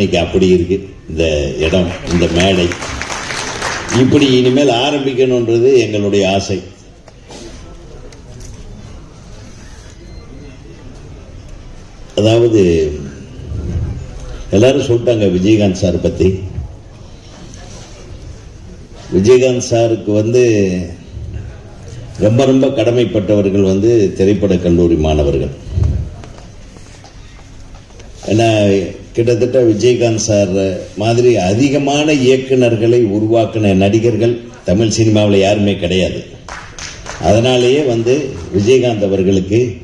இன்னைக்கு அப்படி இருக்கு. இந்த இடம் இந்த மேடை. இப்படி இனிமேல் ஆரம்பிக்கணுன்றது எங்களுடைய ஆசை. அதாவது எல்லாரும் சொல்லிட்டாங்க விஜயகாந்த் சார் பத்தி. விஜயகாந்த் சாருக்கு வந்து ரொம்ப ரொம்ப கடமைப்பட்டவர்கள் வந்து திரைப்பட கல்லூரி மாணவர்கள். ஏன்னா கிட்டத்தட்ட விஜயகாந்த் சார் மாதிரி அதிகமான இயக்குனர்களை உருவாக்கின நடிகர்கள் தமிழ் சினிமாவில் யாருமே கிடையாது. அதனாலேயே வந்து விஜயகாந்த் அவர்களுக்கு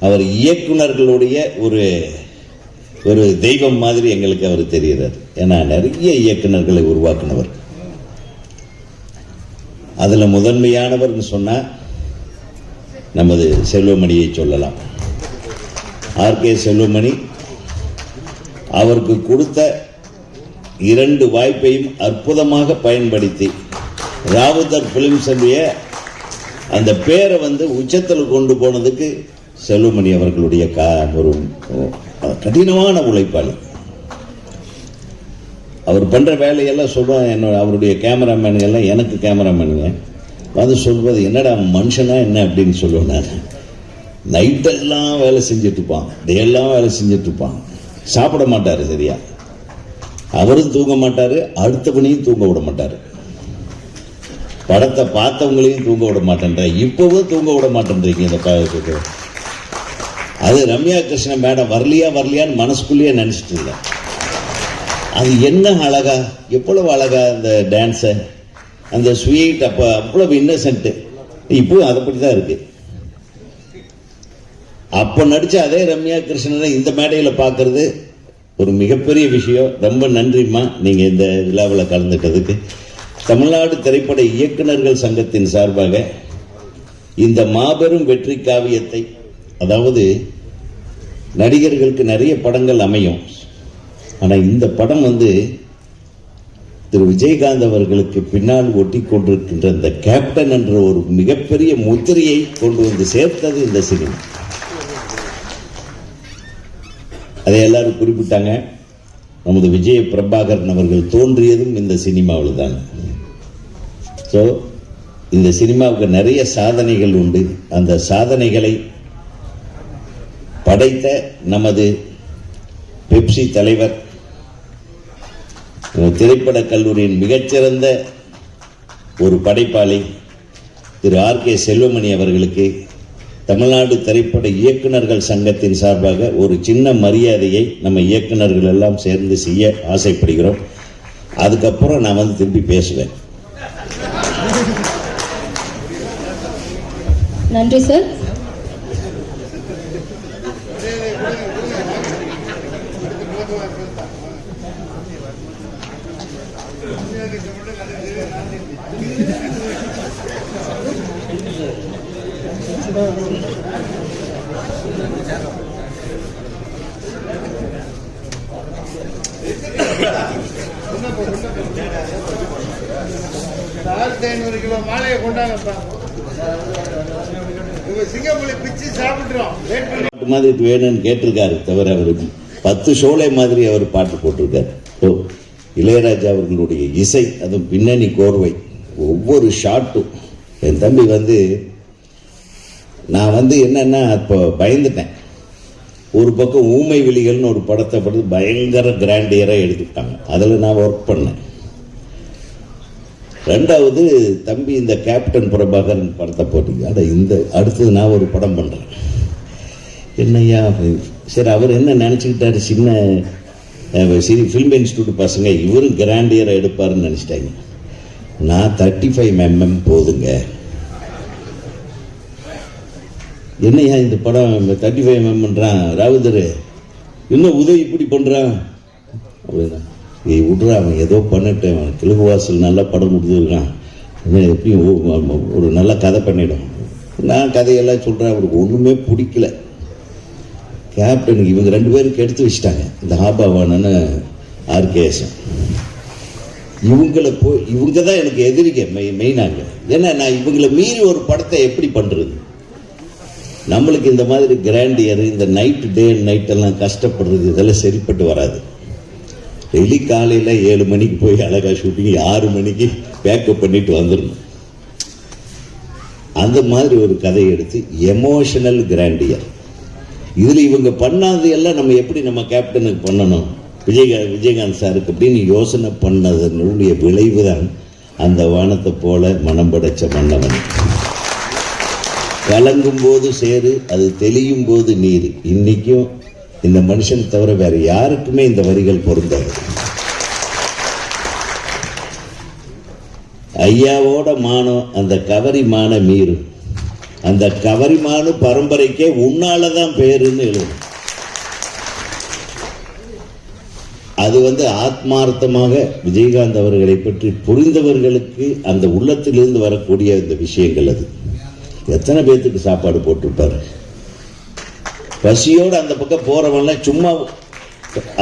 அவர் இயக்குனர்களுடைய ஒரு ஒரு தெய்வம் மாதிரி எங்களுக்கு அவர் தெரிகிறார் ஏன்னா நிறைய இயக்குனர்களை உருவாக்கினவர். அதில் முதன்மையானவர்னு சொன்னால் நமது செல்வமணியை சொல்லலாம். ஆர்கே செல்வமணி அவருக்கு கொடுத்த இரண்டு வாய்ப்பையும் அற்புதமாக பயன்படுத்தி ராவுதர் பிலிம்ஸ் அந்த பேரை வந்து உச்சத்தில் கொண்டு போனதுக்கு செல்வமணி அவர்களுடைய கா ஒரு கடினமான உழைப்பாளி. அவர் பண்ணுற வேலையெல்லாம் சொல்கிறோம் என்னோட அவருடைய கேமராமேனுங்கெல்லாம் எனக்கு கேமராமேனுங்க வந்து சொல்வது என்னடா மனுஷனா என்ன? அப்படின்னு சொல்லுவேன் நான். நைட்டெல்லாம் வேலை செஞ்சுட்டு இருப்பான். டேயெல்லாம் வேலை செஞ்சுட்டு இருப்பான். சாப்பிட மாட்டார் சரியா? அவரும் தூங்க மாட்டார் அடுத்தவனையும் தூங்க விட மாட்டார் படத்தை பார்த்தவங்களையும் தூங்க விட மாட்டேன்ற இப்போவும் தூங்க விட மாட்டேன்றீங்க இந்த படத்துக்கு அது ரம்யா கிருஷ்ணன் மேடம் வரலையா வரலையான்னு மனசுக்குள்ளேயே நினச்சிட்டு இருந்தேன் அது என்ன அழகா எவ்வளவு அழகா அந்த டான்ஸை அந்த ஸ்வீட் அப்போ அவ்வளவு இன்னசென்ட்டு இப்போ அதை பற்றி தான் இருக்குது அப்போ நடித்த அதே ரம்யா கிருஷ்ணனை இந்த மேடையில் பார்க்கறது ஒரு மிகப்பெரிய விஷயம். ரொம்ப நன்றிம்மா நீங்கள் இந்த விழாவில் கலந்துட்டதுக்கு. தமிழ்நாடு திரைப்பட இயக்குனர்கள் சங்கத்தின் சார்பாக இந்த மாபெரும் வெற்றி காவியத்தை அதாவது நடிகர்களுக்கு நிறைய படங்கள் அமையும். ஆனால் இந்த படம் வந்து திரு விஜயகாந்த் அவர்களுக்கு பின்னால் ஒட்டி கொண்டிருக்கின்ற இந்த கேப்டன் என்ற ஒரு மிகப்பெரிய முத்திரையை கொண்டு வந்து சேர்த்தது இந்த சினிமா. அதை எல்லாரும் குறிப்பிட்டாங்க. நமது விஜய பிரபாகரன் அவர்கள் தோன்றியதும் இந்த சினிமாவில் தான். ஸோ இந்த சினிமாவுக்கு நிறைய சாதனைகள் உண்டு. அந்த சாதனைகளை படைத்த நமது பெப்சி தலைவர் திரைப்பட கல்லூரியின் மிகச்சிறந்த ஒரு படைப்பாளி திரு ஆர் கே செல்வமணி அவர்களுக்கு தமிழ்நாடு திரைப்பட இயக்குனர்கள் சங்கத்தின் சார்பாக ஒரு சின்ன மரியாதையை நம்ம இயக்குனர்கள் எல்லாம் சேர்ந்து செய்ய ஆசைப்படுகிறோம். அதுக்கப்புறம் நான் வந்து திருப்பி பேசுவேன். நன்றி சார் ஆயிரத்தி ஐநூறு கிலோ மாலையை கொண்டாங்கப்பா. இவங்க பிச்சு சாப்பிட்டுறோம் மாதிரி வேணும்னு கேட்டிருக்காரு தவிர அவருக்கு பத்து ஷோலை மாதிரி அவர் பாட்டு போட்டிருக்காரு. ஓ இளையராஜா அவர்களுடைய இசை அதுவும் பின்னணி கோர்வை ஒவ்வொரு ஷாட்டும். என் தம்பி வந்து நான் வந்து என்னென்னா இப்போ பயந்துட்டேன். ஒரு பக்கம் ஊமை விழிகள்னு ஒரு படத்தை படுத்து பயங்கர கிராண்டியராக எடுத்துக்கிட்டாங்க அதில் நான் ஒர்க் பண்ணேன். ரெண்டாவது தம்பி இந்த கேப்டன் பிரபாகரன் படத்தை போட்டீங்க அட இந்த அடுத்தது நான் ஒரு படம் பண்ணுறேன் என்னய்யா சரி அவர் என்ன நினச்சிக்கிட்டாரு? சின்ன சரி ஃபிலிம் இன்ஸ்டியூட் பசங்க இவரும் கிராண்டியராக எடுப்பாருன்னு நினச்சிட்டாங்க. நான் தேர்ட்டி ஃபைவ் எம்எம் போதுங்க. என்னய்யா இந்த படம் தேர்ட்டி ஃபைவ் எம்எம்ன்றான் ராவுதர் இன்னும் உதவி இப்படி பண்ணுறான் அப்படின்னா ஏய் விட்றான் அவன் ஏதோ பண்ணிட்டேன். அவன் தெலுங்கு வாசல் நல்லா படம் கொடுத்துருக்கான் எப்படியும் ஒரு நல்ல கதை பண்ணிடும். நான் கதையெல்லாம் சொல்கிறேன் அவருக்கு ஒன்றுமே பிடிக்கல. கேப்டனுக்கு இவங்க ரெண்டு பேருக்கு எடுத்து வச்சுட்டாங்க. இந்த ஆபாவானன்னு ஆர்கேஎஸ்எம் இவங்களை போய் இவங்க தான் எனக்கு எதிரிக்க மெய் மெயினாங்க ஏன்னா நான் இவங்களை மீறி ஒரு படத்தை எப்படி பண்ணுறது நம்மளுக்கு இந்த மாதிரி கிராண்டியர் இந்த நைட் டே நைட் எல்லாம் கஷ்டப்படுறது இதெல்லாம் சரிப்பட்டு வராது. டெய்லி காலையில் ஏழு மணிக்கு போய் அழகாக ஷூட்டிங் ஆறு மணிக்கு பேக்கப் பண்ணிட்டு வந்துடணும். அந்த மாதிரி ஒரு கதையை எடுத்து எமோஷனல் கிராண்டியர் இதில் இவங்க பண்ணாது எல்லாம் நம்ம எப்படி நம்ம கேப்டனுக்கு பண்ணணும்? விஜயகாந்த் விஜயகாந்த் சாருக்கு அப்படின்னு யோசனை பண்ணதனுடைய விளைவு தான் அந்த வானத்தை போல மனம் படைச்ச மன்னவன். கலங்கும் போது சேரு அது தெளியும் போது நீர். இன்னைக்கும் இந்த மனுஷன் தவிர வேற யாருக்குமே இந்த வரிகள் பொருந்தாது. ஐயாவோட மானம் அந்த கவரி மான மீறும் அந்த கவரிமானு பரம்பரைக்கே உன்னால தான் பேருன்னு எழுதும். அது வந்து ஆத்மார்த்தமாக விஜயகாந்த் அவர்களை பற்றி புரிந்தவர்களுக்கு அந்த உள்ளத்திலிருந்து வரக்கூடிய இந்த விஷயங்கள் அது. எத்தனை பேர்த்துக்கு சாப்பாடு போட்டிருப்பாரு? பசியோடு அந்த பக்கம் போறவன்லாம் சும்மா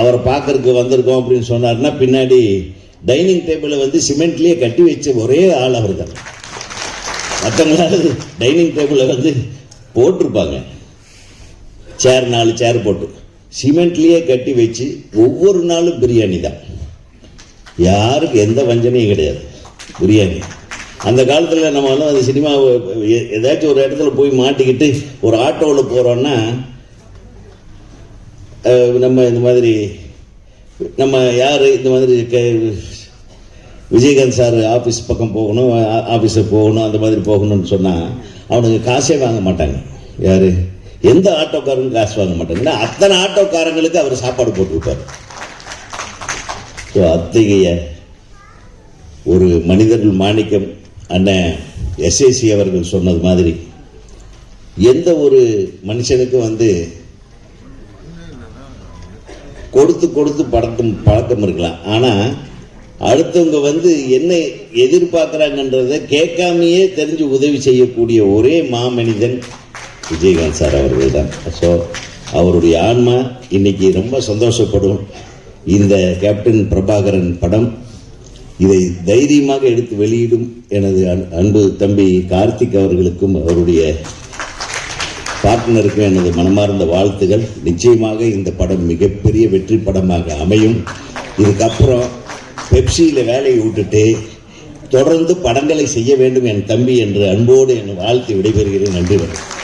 அவரை பார்க்கறதுக்கு வந்திருக்கோம் அப்படின்னு சொன்னார்னா பின்னாடி டைனிங் டேபிளை வந்து சிமெண்ட்லேயே கட்டி வச்ச ஒரே ஆள் அவர் தான் மற்றவங்களாவது டைனிங் டேபிளை வந்து போட்டிருப்பாங்க. சேர் நாலு சேர் போட்டு. சிமெண்ட்லேயே கட்டி வச்சு ஒவ்வொரு நாளும் பிரியாணி தான் யாருக்கு எந்த வஞ்சனையும் கிடையாது. பிரியாணி. அந்த காலத்தில் நம்ம வந்து அந்த சினிமா ஏதாச்சும் ஒரு இடத்துல போய் மாட்டிக்கிட்டு ஒரு ஆட்டோவில் போகிறோன்னா நம்ம இந்த மாதிரி நம்ம யார் இந்த மாதிரி க- விஜயகாந்த் சார் ஆஃபீஸ் பக்கம் போகணும் ஆஃபீஸுக்கு போகணும் அந்த மாதிரி போகணும்னு சொன்னால் அவனுக்கு காசே வாங்க மாட்டாங்க. யார்? எந்த ஆட்டோக்காரனும் காசு வாங்க மாட்டாங்க. ஏன்னா அத்தனை ஆட்டோக்காரங்களுக்கு அவர் சாப்பாடு போட்டுருப்பார். ஸோ அத்தகைய ஒரு மனிதர்கள் மாணிக்கம் அண்ணன் எஸ்ஏசி அவர்கள் சொன்னது மாதிரி எந்த ஒரு மனுஷனுக்கும் வந்து கொடுத்து கொடுத்து பழக்கம் பழக்கம் இருக்கலாம். ஆனால் அடுத்தவங்க வந்து என்ன எதிர்பார்க்குறாங்கன்றத கேட்காமையே தெரிஞ்சு உதவி செய்யக்கூடிய ஒரே மாமனிதன் விஜயகாந்த் சார் அவர்கள் தான். ஸோ அவருடைய ஆன்மா இன்னைக்கு ரொம்ப சந்தோஷப்படும். இந்த கேப்டன் பிரபாகரன் படம் இதை தைரியமாக எடுத்து வெளியிடும் எனது அன்பு தம்பி கார்த்திக் அவர்களுக்கும் அவருடைய பார்ட்னருக்கும் எனது மனமார்ந்த வாழ்த்துகள். நிச்சயமாக இந்த படம் மிகப்பெரிய வெற்றி படமாக அமையும். இதுக்கப்புறம் பெப்சியில் வேலையை விட்டுட்டு தொடர்ந்து படங்களை செய்ய வேண்டும் என் தம்பி என்று அன்போடு என் வாழ்த்து விடைபெறுகிறேன். நன்றி வணக்கம்.